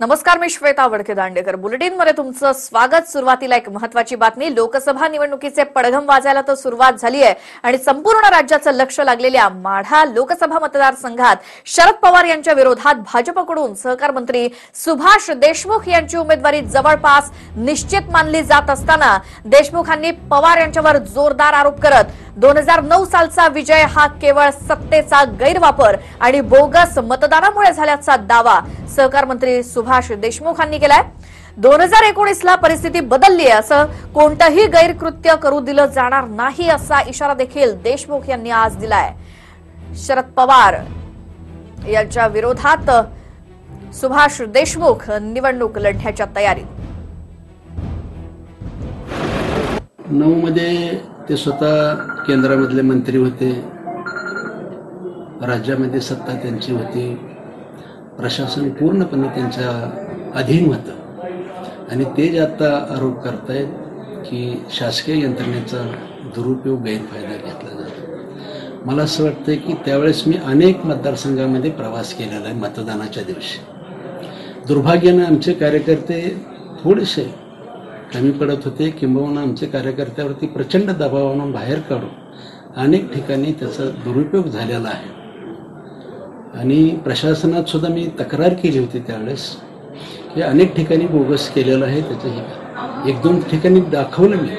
नमस्कार मी श्वेता वडके दांडेकर. बुलेटिनमध्ये तुमचं स्वागत. सुरुवातीला एक महत्वाची बातमी. लोकसभा निवडणुकीचे पडघम वाजायला तर सुरुवात झाली आहे आणि संपूर्ण राज्याचं लक्ष लागलेल्या माढा लोकसभा मतदारसंघात शरद पवार यांच्या विरोधात भाजपकडून सहकार मंत्री सुभाष देशमुख यांची उमेदवारी जवळपास निश्चित मानली जात असताना देशमुखांनी पवार यांच्यावर जोरदार आरोप करत दोन हजार नऊ सालचा विजय हा केवळ सत्तेचा गैरवापर आणि बोगस मतदानामुळे झाल्याचा दावा सहकार मंत्री सुभाष देशमुखांनी केलाय. दोन हजार एकोणीसला परिस्थिती बदलली आहे असं कोणतंही गैरकृत्य करू दिलं जाणार नाही असा इशारा देखील देशमुख यांनी आज दिलाय. शरद पवार यांच्या विरोधात सुभाष देशमुख निवडणूक लढण्याच्या तयारीत. नऊमध्ये ते स्वतः केंद्रामधले मंत्री होते. राज्यामध्ये सत्ता त्यांची होती. प्रशासन पूर्णपणे त्यांच्या अधीन होतं. आणि ते जे आता आरोप करतायत की शासकीय यंत्रणेचा दुरुपयोग गैरफायदा घेतला जातो. मला असं वाटतं की त्यावेळेस मी अनेक मतदारसंघामध्ये प्रवास केलेला आहे मतदानाच्या दिवशी. दुर्भाग्यानं आमचे कार्यकर्ते थोडेसे कमी पडत होते किंबहुना आमचे कार्यकर्त्यावरती प्रचंड दबावानं बाहेर काढून अनेक ठिकाणी त्याचा दुरुपयोग झालेला आहे. आणि प्रशासनात सुद्धा मी तक्रार केली होती त्यावेळेस की अनेक ठिकाणी बोगस केलेलं आहे त्याचं हे एक दोन ठिकाणी दाखवलं मी.